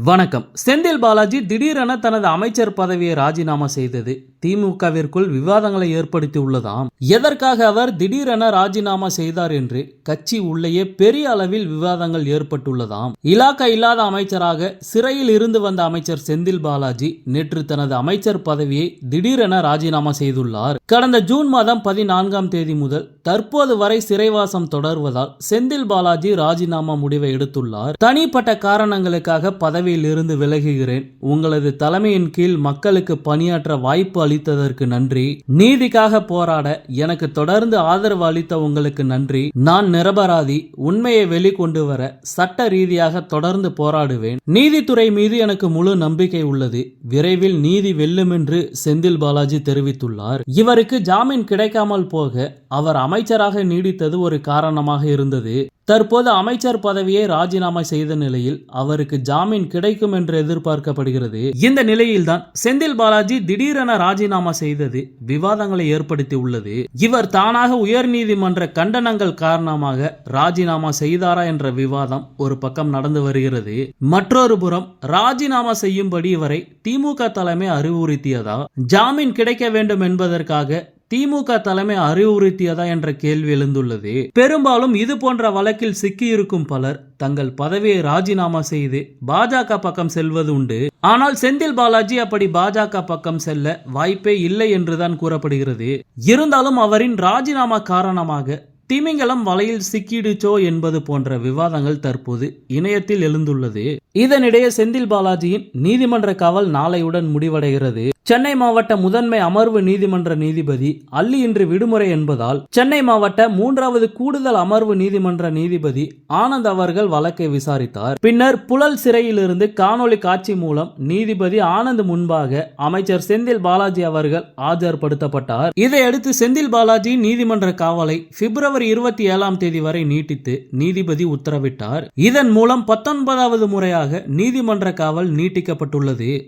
வணக்கம். செந்தில் பாலாஜி திடீரென தனது அமைச்சர் பதவியை ராஜினாமா செய்தது. திமுகவிற்குள் விவாதங்களை ஏற்படுத்தி உள்ளதாம் எதற்காக அவர் திடீரென ராஜினாமா செய்தார் என்று கட்சி உள்ளேயே பெரிய அளவில் விவாதங்கள் ஏற்பட்டுள்ளதாம். இலாக்கா இல்லாத அமைச்சராக சிறையில் இருந்து வந்த அமைச்சர் செந்தில் பாலாஜி நேற்று தனது அமைச்சர் பதவியை திடீரென ராஜினாமா செய்துள்ளார். கடந்த ஜூன் மாதம் பதினான்காம் தேதி முதல் தற்போது வரை சிறைவாசம் தொடர்வதால் செந்தில் பாலாஜி ராஜினாமா முடிவை எடுத்துள்ளார். தனிப்பட்ட காரணங்களுக்காக பதவியில் இருந்து விலகுகிறேன். உங்களது தலைமையின் கீழ் மக்களுக்கு பணியாற்ற வாய்ப்பு அளித்ததற்கு நன்றி. நீதிக்காக போராட எனக்கு தொடர்ந்து ஆதரவு அளித்த உங்களுக்கு நன்றி. நான் நிரபராதி உண்மையை வெளிக்கொண்டு வர சட்ட ரீதியாக தொடர்ந்து போராடுவேன். நீதித்துறை மீது எனக்கு முழு நம்பிக்கை உள்ளது. விரைவில் நீதி வெல்லும் என்று செந்தில் பாலாஜி தெரிவித்துள்ளார். இவருக்கு ஜாமீன் கிடைக்காமல் போக அவர் அமைச்சராக நீடித்தது ஒரு காரணமாக இருந்தது. தற்போது அமைச்சர் பதவியை ராஜினாமா செய்த நிலையில் அவருக்கு ஜாமீன் கிடைக்கும் என்று எதிர்பார்க்கப்படுகிறது. இந்த நிலையில்தான் செந்தில் பாலாஜி திடீரென ராஜினாமா செய்தது விவாதங்களை ஏற்படுத்தி உள்ளது. இவர் தானாக உயர்நீதிமன்ற கண்டனங்கள் காரணமாக ராஜினாமா செய்தாரா என்ற விவாதம் ஒரு பக்கம் நடந்து வருகிறது. மற்றொரு புறம் ராஜினாமா செய்யும்படி இவரை திமுக தலைமை அறிவுறுத்தியதா? ஜாமீன் கிடைக்க வேண்டும் என்பதற்காக திமுக தலைமை அறிவுறுத்தியதா என்ற கேள்வி எழுந்துள்ளது. பெரும்பாலும் இது போன்ற வழக்கில் சிக்கியிருக்கும் பலர் தங்கள் பதவியை ராஜினாமா செய்து பாஜக பக்கம் செல்வது உண்டு. ஆனால் செந்தில் பாலாஜி அப்படி பாஜக பக்கம் செல்ல வாய்ப்பே இல்லை என்றுதான் கூறப்படுகிறது. இருந்தாலும் அவரின் ராஜினாமா காரணமாக திமிங்கலம் வலையில் சிக்கிடுச்சோ என்பது போன்ற விவாதங்கள் தற்போது இணையத்தில் எழுந்துள்ளது. இதனிடையே செந்தில் பாலாஜியின் நீதிமன்ற காவல் நாளையுடன் முடிவடைகிறது. சென்னை மாவட்ட முதன்மை அமர்வு நீதிமன்ற நீதிபதி அல்லி இன்று விடுமுறை என்பதால் சென்னை மாவட்ட மூன்றாவது கூடுதல் அமர்வு நீதிமன்ற நீதிபதி ஆனந்த் அவர்கள் வழக்கை விசாரித்தார். பின்னர் புழல் சிறையிலிருந்து காணொளி காட்சி மூலம் நீதிபதி ஆனந்த் முன்பாக அமைச்சர் செந்தில் பாலாஜி அவர்கள் ஆஜர்படுத்தப்பட்டார். இதையடுத்து செந்தில் பாலாஜி நீதிமன்ற காவலை பிப்ரவரி இருபத்தி ஏழாம் தேதி வரை நீட்டித்து நீதிபதி உத்தரவிட்டார். இதன் மூலம் பத்தொன்பதாவது முறையாக நீதிமன்ற காவல் நீட்டிக்கப்பட்டுள்ளது.